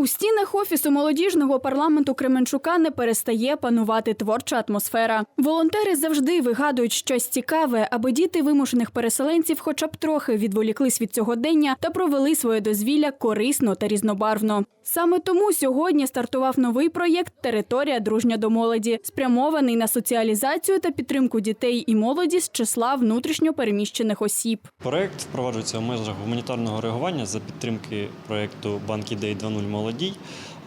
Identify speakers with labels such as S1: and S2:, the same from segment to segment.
S1: У стінах офісу молодіжного парламенту Кременчука не перестає панувати творча атмосфера. Волонтери завжди вигадують щось цікаве, аби діти вимушених переселенців, хоча б трохи відволіклись від сьогодення та провели своє дозвілля корисно та різнобарвно. Саме тому сьогодні стартував новий проєкт Територія дружня до молоді, спрямований на соціалізацію та підтримку дітей і молоді з числа внутрішньо переміщених осіб.
S2: Проект впроваджується в межах гуманітарного реагування за підтримки проекту Банк ідей 2.0 молодій,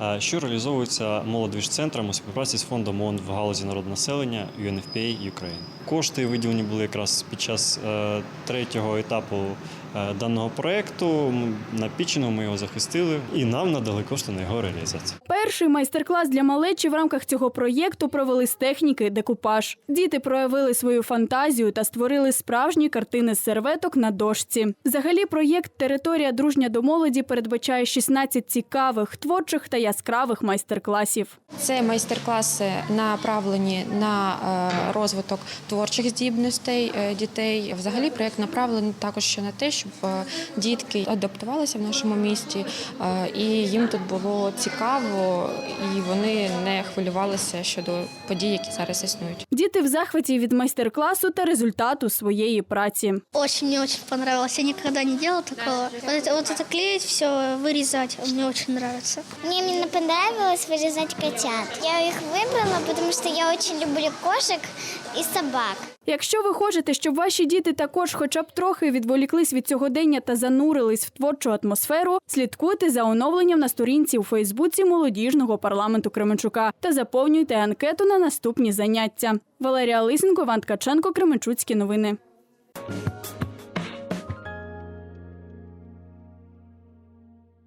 S2: е, що реалізовується молодвіжцентром у співпраці з фондом ООН в галузі народонаселення UNFPA Ukraine. Кошти виділені були якраз під час е, третього етапу даного проекту. На пічину ми його захистили і нам надали кошти на його реалізацію.
S1: Перший майстер-клас для малечі в рамках цього проєкту провели з техніки декупаж. Діти проявили свою фантазію та створили справжні картини з серветок на дошці. Взагалі, проєкт Територія дружня до молоді передбачає 16 цікавих, творчих та яскравих майстер-класів.
S3: Це майстер-класи направлені на е, розвиток творчих здібностей е, дітей. Взагалі проєкт направлений також ще на те, щоб е, дітки адаптувалися в нашому місті, е, і їм тут було цікаво, і вони не хвилювалися щодо подій, які зараз існують.
S1: Діти в захваті від майстер-класу та результату своєї праці.
S4: Очень мне очень понравилось. Я никогда не делала такого. Вот это, вот это клеить, все вырезать, мне очень нравится.
S5: Мне именно понравилось вырезать котят. Я их выбрала, потому что я очень люблю кошек и собак.
S1: Якщо ви хочете, щоб ваші діти також хоча б трохи відволіклись від сьогодення та занурились в творчу атмосферу, слідкуйте за оновленням на сторінці у Фейсбуці молодіжного парламенту Кременчука та заповнюйте анкету на наступні заняття. Валерія Лисенко, Іван Ткаченко, Кременчуцькі новини.